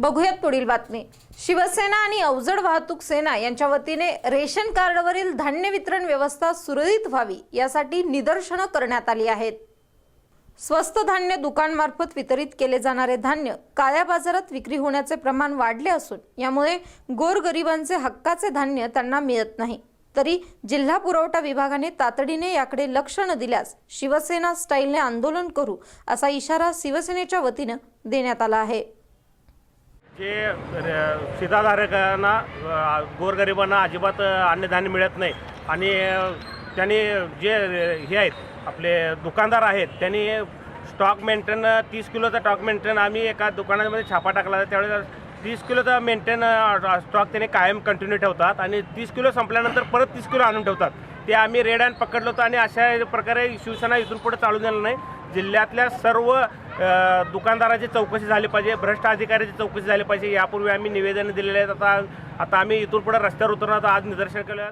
बघूयात पुढील बातमी. शिवसेना आणि अवजड वाहतूक सेना यांच्या वतीने रेशन कार्डवरील धान्य वितरण व्यवस्था सुरळीत व्हावी यासाठी निदर्शनं करण्यात आली आहेत. स्वस्त धान्य दुकानमार्फत वितरित केले जाणारे धान्य काळ्या बाजारात विक्री होण्याचे प्रमाण वाढले असून यामुळे गोरगरिबांचे हक्काचे धान्य त्यांना मिळत नाही. तरी जिल्हा पुरवठा विभागाने तातडीने याकडे लक्ष न दिल्यास शिवसेना स्टाईलने आंदोलन करू असा इशारा शिवसेनेच्या वतीनं देण्यात आला आहे. जे र- गोरगरिबांना अजिबात अन्नधान्य मिळत नाही. आणि त्यांनी जे हे आहेत आपले दुकानदार आहेत त्यांनी स्टॉक मेंटेन तीस किलोचा स्टॉक मेंटेन आम्ही एका दुकानामध्ये छापा टाकला त्यावेळेस तीस किलोचा मेंटेन स्टॉक त्यांनी कायम कंटिन्यू ठेवतात आणि तीस किलो संपल्यानंतर परत तीस किलो आणून ठेवतात. ते आम्ही रेड हँड पकडलो होतो आणि अशा प्रकारे शिवसेना इथून पुढे चालू झालं नाही. जिल्ह्यातल्या सर्व दुकानदाराची चौकशी झाली पाहिजे भ्रष्ट अधिकाऱ्याची चौकशी झाली पाहिजे यापूर्वी आम्ही निवेदन दिलेले आहेत. आता आता आम्ही इथून पुढे रस्त्यावर उतरून आता आज निदर्शन केलं.